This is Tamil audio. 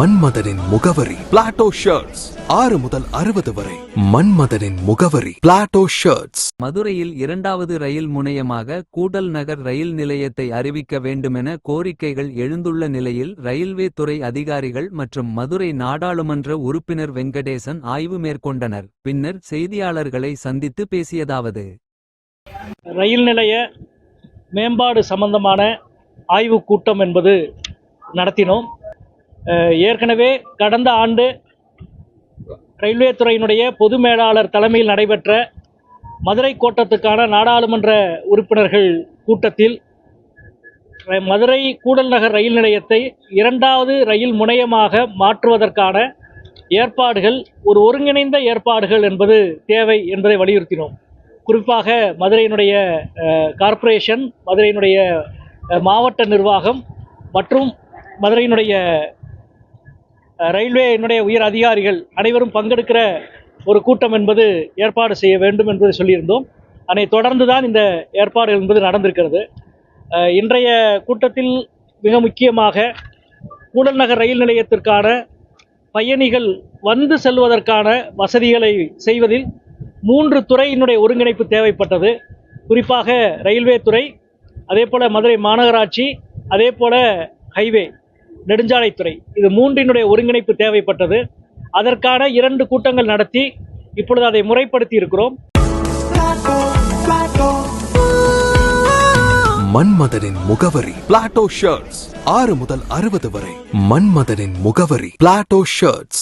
மன்மதனின் முகவரி பிளாட்டோ ஷர்ட்ஸ் ஆறு முதல் அறுபது வரை மன்மதனின் முகவரி பிளாட்டோ ஷர்ட்ஸ் மதுரையில் இரண்டாவது ரயில் முனையமாக கூடல் நகர் ரயில் நிலையத்தை அறிவிக்க வேண்டுமென கோரிக்கைகள் எழுந்துள்ள நிலையில் ரயில்வே துறை அதிகாரிகள் மற்றும் மதுரை நாடாளுமன்ற உறுப்பினர் வெங்கடேசன் ஆய்வு மேற்கொண்டனர். பின்னர் செய்தியாளர்களை சந்தித்து பேசியதாவது. ரயில் நிலைய மேம்பாடு சம்பந்தமான ஆய்வுக் கூட்டம் என்பது நடத்தினோம். ஏற்கனவே கடந்த ஆண்டு ரயில்வே துறையினுடைய பொது மேலாளர் தலைமையில் நடைபெற்ற மதுரை கோட்டத்துக்கான நாடாளுமன்ற உறுப்பினர்கள் கூட்டத்தில் மதுரை கூடல் நகர் ரயில் நிலையத்தை இரண்டாவது ரயில் முனையமாக மாற்றுவதற்கான ஏற்பாடுகள் ஒரு ஒருங்கிணைந்த ஏற்பாடுகள் என்பது தேவை என்பதை வலியுறுத்தினோம். குறிப்பாக மதுரையினுடைய கார்ப்பரேஷன் மதுரையினுடைய மாவட்ட நிர்வாகம் மற்றும் மதுரையினுடைய ரயில்வேயினுடைய உயர் அதிகாரிகள் அனைவரும் பங்கெடுக்கிற ஒரு கூட்டம் என்பது ஏற்பாடு செய்ய வேண்டும் என்பதை சொல்லியிருந்தோம். அதை தொடர்ந்து தான் இந்த ஏற்பாடுகள் என்பது நடந்திருக்கிறது. இன்றைய கூட்டத்தில் மிக முக்கியமாக கூடல்நகர் ரயில் நிலையத்திற்கான பயணிகள் வந்து செல்வதற்கான வசதிகளை செய்வதில் மூன்று துறையினுடைய ஒருங்கிணைப்பு தேவைப்பட்டது. குறிப்பாக ரயில்வே துறை அதே போல் மதுரை மாநகராட்சி அதே போல் ஹைவே. நெடுஞ்சாலைத்துறை. இது மூன்றினுடைய ஒருங்கிணைப்பு தேவைப்பட்டது. அதற்கான இரண்டு கூட்டங்கள் நடத்தி இப்பொழுது அதை முறைப்படுத்தி இருக்கிறோம். மன்மதனின் முகவரி பிளாட்டோ ஷர்ட்ஸ் ஆறு முதல் அறுபது வரை மன்மதனின் முகவரி பிளாட்டோ ஷர்ட்ஸ்